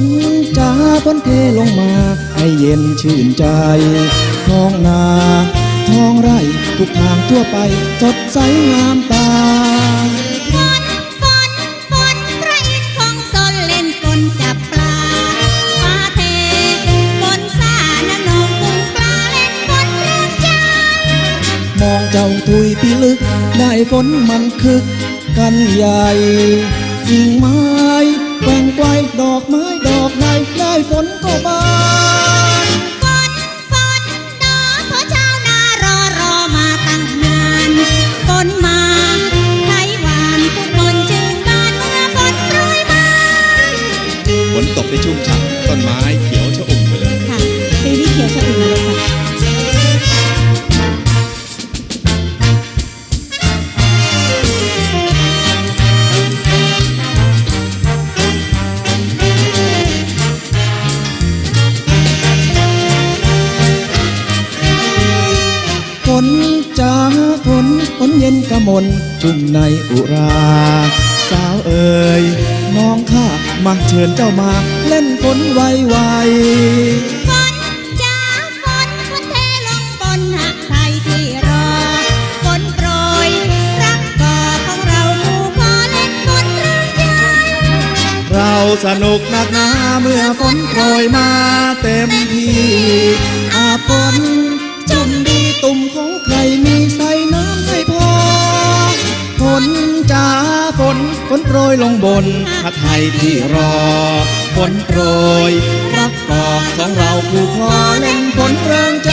ฝนจาฝนเทลงมาให้เย็นชื่นใจ ท้องนา ท้องไร่ทุกทางทั่วไปสดใสงามตา ฝนฝนฝนพระอินทร์ของตนเล่นกลจับปลาฟ้าเทฝนสาน้ำนองกุ้งปลาเล่นฝนเรื่องใจมองเจ้าทุยพิลึก ได้ฝนมันคึกกันใหญ่กิ่งไม้ นก็บานฝนฝนดอเพราะชาวนารอรอมาตั้งนานฝนมาไทยหวานทุกคนชื่นบานเมื่อฝนโปรยมาฝนตกได้ชุ่มฉ่ำต้นไม้ นจ้าฝนฝนเย็นกะมนชุ่มในอุรา สาวเอ๋ยน้องข้ามาเชิญเจ้ามาเล่นฝนไวไวฝนจ้าฝนฝนเทลงบนหะไทยที่รอฝนโปรยรักก่อของเราคู่พอเล่นฝนเรื่องใจเราสนุกหนักหนาเมื่อฝนโปรยมาเต็มที่อาฝน ยลงบนพระไทยที่รอฝนโปรยรักก่อของเราคู่คอเล่นฝนเริงใจ